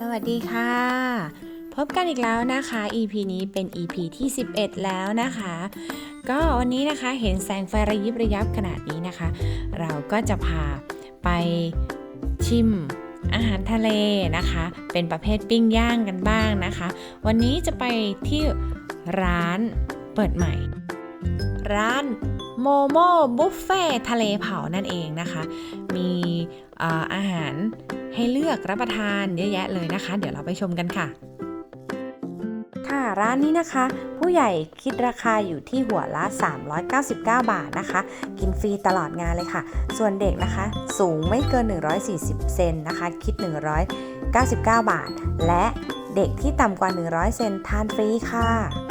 สวัสดีค่ะ พบกันอีกแล้วนะคะ EP นี้เป็น EP ที่ 11 แล้วนะคะ ก็วันนี้นะคะเห็นแสงไฟระยิบระยับขนาดนี้นะคะ เราก็จะพาไปชิมอาหารทะเลนะคะ เป็นประเภทปิ้งย่างกันบ้างนะคะ วันนี้จะไปที่ร้านเปิดใหม่ ร้านโมโมบุฟเฟ่ทะเลเผานั่นเองนะคะ มี อาหารให้เลือกรับประทานเยอะแยะเลยนะคะ เดี๋ยวเราไปชมกันค่ะค่ะร้านนี้นะคะ ผู้ใหญ่คิดราคาอยู่ที่หัวละ 399 บาทนะคะ กินฟรีตลอดงานเลยค่ะ ส่วนเด็กนะคะ สูงไม่เกิน 140 เซนนะคะ คิด 199 บาท และเด็กที่ต่ำกว่า 100 เซนทานฟรีค่ะ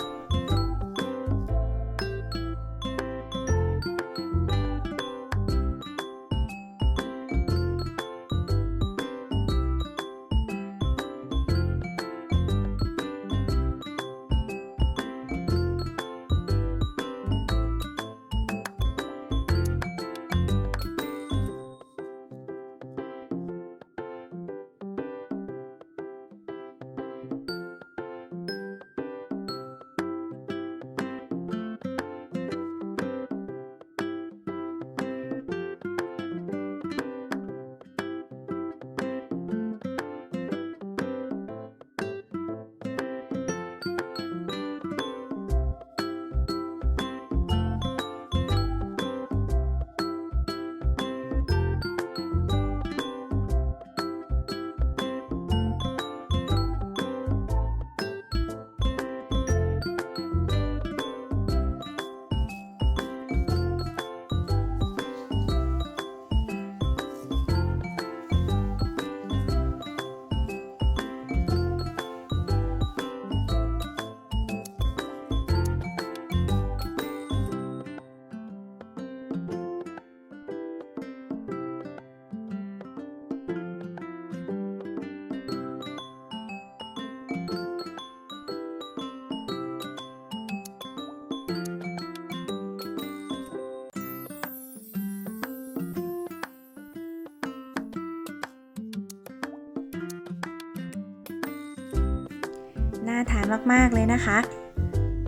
ทานมากๆเลยนะคะ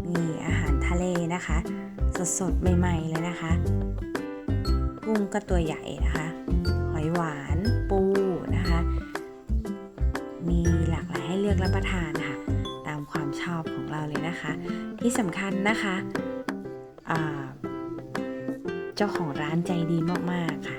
นี่อาหารทะเลนะคะ สดๆใหม่ๆเลยนะคะ กุ้งก็ตัวใหญ่นะคะ หอยหวานปูนะคะ มีหลากหลายให้เลือกรับประทานค่ะ ตามความชอบของเราเลยนะคะ ที่สำคัญนะคะเจ้าของร้านใจดีมากๆค่ะ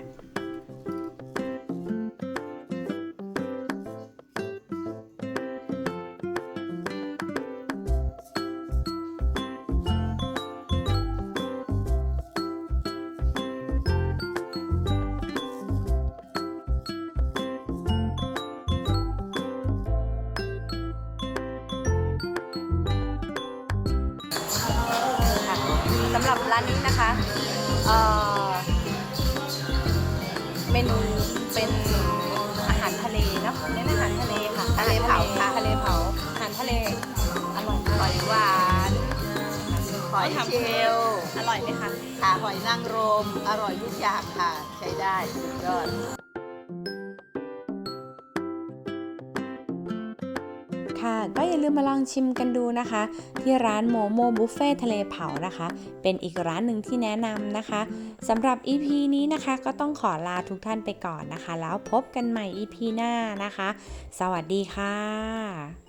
รับร้านนี้นะคะเอ่อเมนูเป็นอาหารทะเลเนาะเน้นอาหารทะเลค่ะทะเลเผาค่ะ ทะเลเผาอาหารทะเลอร่อยหอยหวานหอยเชลลอร่อยไหมคะ ค่ะหอยนางรม อร่อยทุกอย่างค่ะ ใช้ได้สุดยอด ค่ะ ก็อย่าลืมมาลองชิมกันดูนะคะ ที่ร้านโมโมบุฟเฟ่ทะเลเผานะคะ เป็นอีกร้านหนึ่งที่แนะนำนะคะสำหรับ EP นี้นะคะก็ต้องขอลาทุกท่านไปก่อนนะคะ แล้วพบกันใหม่ EP หน้านะคะ สวัสดีค่ะ